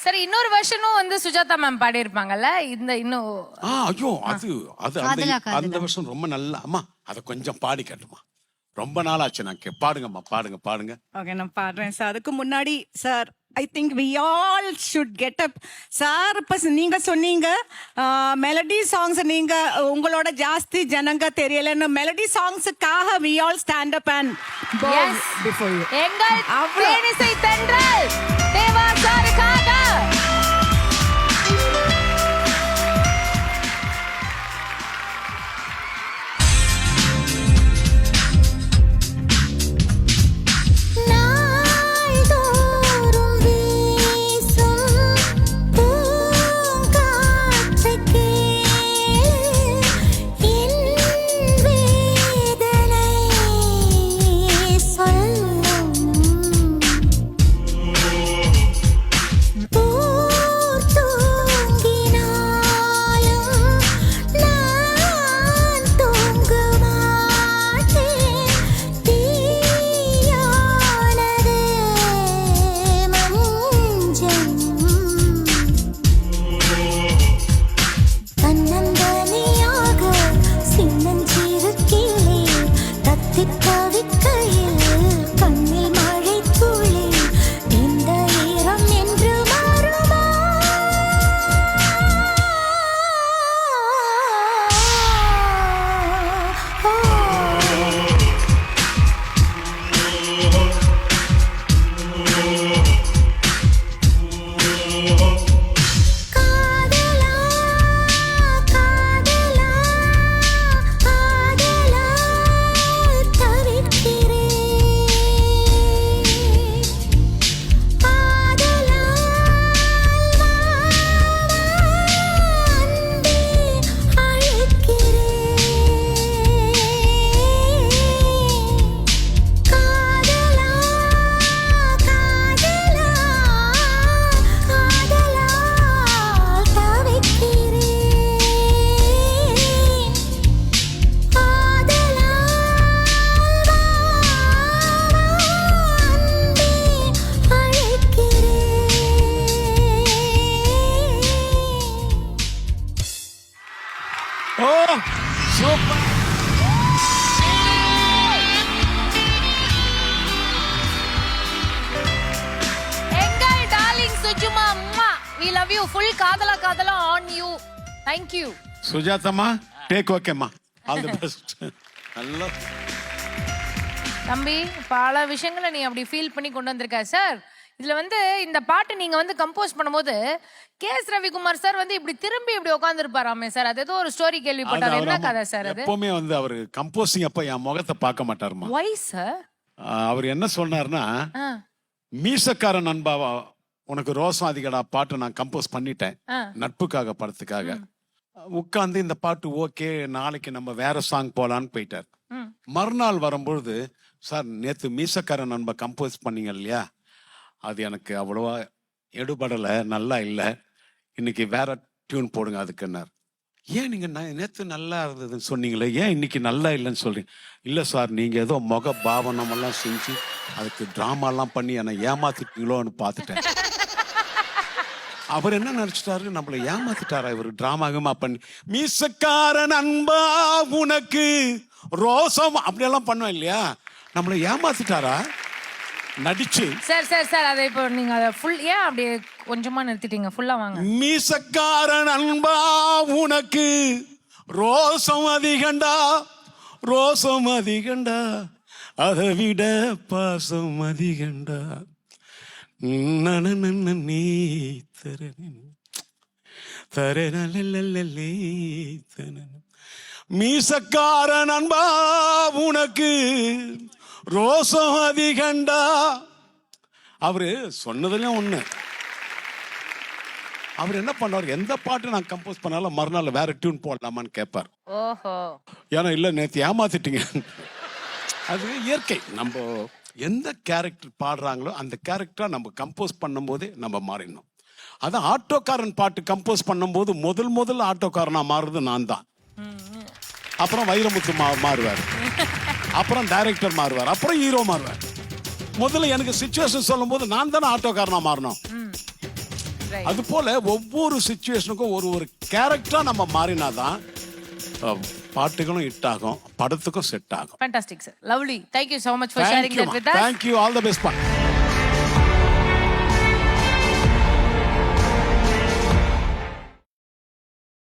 சரி இன்னொரு வருஷனும் வந்து சுஜாதா மேம் பாடி இருப்பாங்கல்ல இந்த இன்னும் ஆ ஐயோ அது அது அந்த வருஷம் ரொம்ப நல்லா அம்மா அதை கொஞ்சம் பாடி காட்டுமா. ரொம்ப நாள் ஆச்சு நான் கே- பாடுங்கம்மா பாடுங்க பாடுங்க. ஓகே நான் பாடுறேன் சார் அதுக்கு முன்னாடி sir I think we all should get up sir இப்போ நீங்க சொன்னீங்க மெலடி சாங்ஸ் நீங்க உங்களோட ஜாஸ்தி ஜனங்க தெரியலன்னு melody சாங்ஸுக்காக we all stand up and Yes. Before you எங்கள் அவ்வளவு. தேனிசை தென்றல் தேவா ஃபுல் காதலா காதலா ஆன் யூ தேங்க் யூ சுஜாதம்மா டேக் ஓகேம்மா ஆல் தி பெஸ்ட் நல்லா. தம்பி பல விஷயங்களை நீ அப்படி ஃபீல் பண்ணி கொண்டு வந்திருக்க சார் இதுல வந்து இந்த பாட்டு நீங்க வந்து கம்போஸ் பண்ணும்போது கே எஸ் ரவிக்குமார் சார் வந்து இப்படி திரும்பி இப்படி உட்காந்துருப்பாராமே சார் அது ஏதோ ஒரு ஸ்டோரி கேள்விப்பட்டார். அவர் என்ன கதை சார் அது? எப்பவுமே வந்து அவர் கம்போசிங் அப்ப என் முகத்தை பார்க்க மாட்டாருமா ஒய் சார் அவர் என்ன சொன்னார்னா மீசக்கார நண்பாவா உனக்கு ரோசம் அதிகடா பாட்டு நான் கம்போஸ் பண்ணிட்டேன். நட்புக்காக படத்துக்காக. உட்கார்ந்து இந்த பாட்டு ஓகே நாளைக்கு நம்ம வேற சாங் போலான்னு போயிட்டார். மறுநாள் வரும்பொழுது சார் நேத்து மீசக்கார நண்ப கம்போஸ் பண்ணீங்க இல்லையா? அது எனக்கு அவ்வளவா எடுபடலை நல்லா இல்லை. இன்னைக்கு வேற டியூன் போடுங்க அதுக்குன்னார். ஏன் நீங்க ந- நேத்து நல்லா இருந்ததுன்னு சொன்னீங்களே ஏன் இன்னைக்கு நல்லா இல்லைன்னு சொல்றீங்க? இல்ல சார் நீங்க ஏதோ முக பாவனம் எல்லாம் செஞ்சு அதுக்கு டிராமா எல்லாம் பண்ணி என்னை ஏமாத்திட்டீங்களோன்னு பார்த்துட்டேன். அவர் என்ன நினைச்சிட்டாரு? நம்மள ஏமாத்திட்டாரா இவர்? டிராமா கிமா பண்ணி மீசக்காரன் அன்பா உனக்கு ரோசம் அப்படியெல்லாம் பண்ணுவேன் இல்லையா? நம்மள ஏமாத்திட்டாரா? நடிச்சு. சார் சார் சார் அதை இப்போ நீங்க அதை ஃபுல் ஏன் அப்படி கொஞ்சமா நிறுத்திட்டீங்க? ஃபுல்லா வாங்க. மீசக்காரன் அன்பா உனக்கு ரோசம் அதிகண்டா? ரோசம் அதிகண்டா? அதை விட பாசம் அதிகண்டா? நீ தரணி தரநலலலலே மீசக்காரன் உனக்கு ரோசம் அதிகண்டா அவரு சொன்னதுலயும் ஒண்ணு அவர் என்ன பண்ணார் எந்த பாட்டு நான் கம்போஸ் பண்ணாலும் மறுநாள் வேற டியூன் போடலாமான்னு கேட்பார் ஏன்னா இல்ல நேத்து ஏமாத்திட்டீங்க அது இயற்கை நம்ம எந்த கேரக்டர் பாடுறாங்களோ அந்த கேரக்டரா நம்ம கம்போஸ் பண்ணும்போதே நம்ம மாறிடணும். அதான் ஆட்டோக்காரன் பாட்டு கம்போஸ் பண்ணும்போது முதல் முதல் ஆட்டோக்காரனா மாறுறது நான் தான் அப்புறம் வைரமுத்து மா மாறுவார். அப்புறம் டைரக்டர் மாறுவார். அப்புறம் ஹீரோ மாறுவார். முதல்ல எனக்கு சுச்சுவேஷன் சொல்லும்போது நான் தானே ஆட்டோக்காரனா மாறணும். அது போல ஒவ்வொரு சுச்சுவேஷனுக்கும் ஒரு ஒரு கேரக்டரா நம்ம மாறினாதான் பாட்டுகளும் ஹிட் ஆகும். படத்துக்கும் செட் ஆகும். Fantastic sir lovely thank you so much for sharing that with us. Thank you all the best பா